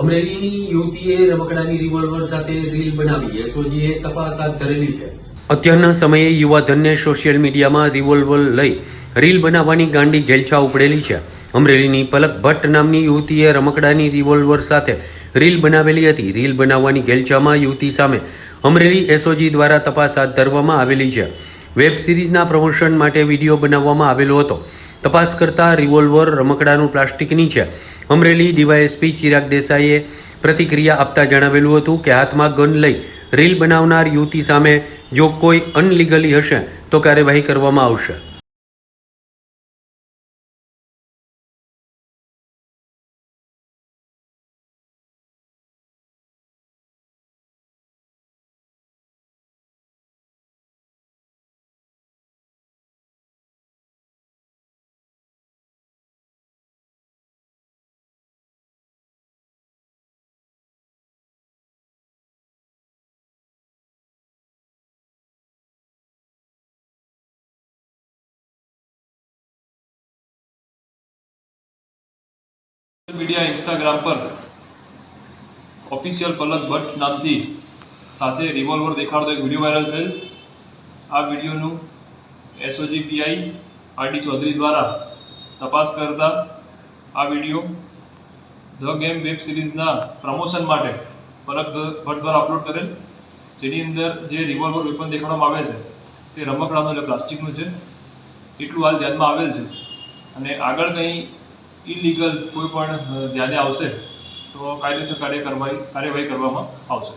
અમરેલીની યુવતીએ રમકડાની રિવોલ્વર સાથે રીલ બનાવી. એસઓજીએ તપાસ હાથ ધરેલી છે. અત્યારના સમયે યુવાધનને સોશિયલ મીડિયામાં રિવોલ્વર લઈ રીલ બનાવવાની ગાંડી ઘેલછા ઉપડેલી છે. અમરેલીની પલક ભટ્ટ નામની યુવતીએ રમકડાની રિવોલ્વર સાથે રીલ બનાવેલી હતી. રીલ બનાવવાની ઘેલછામાં યુવતી સામે અમરેલી એસઓજી દ્વારા તપાસ હાથ ધરવામાં આવેલી છે. વેબ સિરીઝના પ્રમોશન માટે વીડિયો બનાવવામાં આવેલો હતો. તપાસ કરતા રિવોલ્વર રમકડાનું પ્લાસ્ટિકની છે અમરેલી ડીવાયએસપી ચિરાગ દેસાઈએ પ્રતિક્રિયા આપતા જણાવેલું હતું કે હાથમાં ગન લઈ રીલ બનાવનાર યુવતી સામે જો કોઈ અનલીગલી હશે તો કાર્યવાહી કરવામાં આવશે. મીડિયા ઇન્સ્ટાગ્રામ પર ઓફિશિયલ પલક ભટ્ટ નામથી સાથે રિવોલ્વર દેખાડતો એક વીડિયો વાયરલ થયેલ. આ વિડીયોનું એસઓજી પીઆઈ આરડી ચૌધરી દ્વારા તપાસ કરતા આ વીડિયો ધ ગેમ વેબ સિરીઝના પ્રમોશન માટે પલક ભટ્ટ દ્વારા અપલોડ કરેલ. જેની અંદર જે રિવોલ્વર વેપન દેખાડવામાં આવે છે, તે રમકડાનું એટલે પ્લાસ્ટિકનું છે. એટલું હાલ ધ્યાનમાં આવેલ છે. અને આગળ કંઈ ઇલીગલ કોઈ પણ ધ્યાને આવશે તો કાયદેસર કાર્ય કરવાઈ કાર્યવાહી કરવામાં આવશે.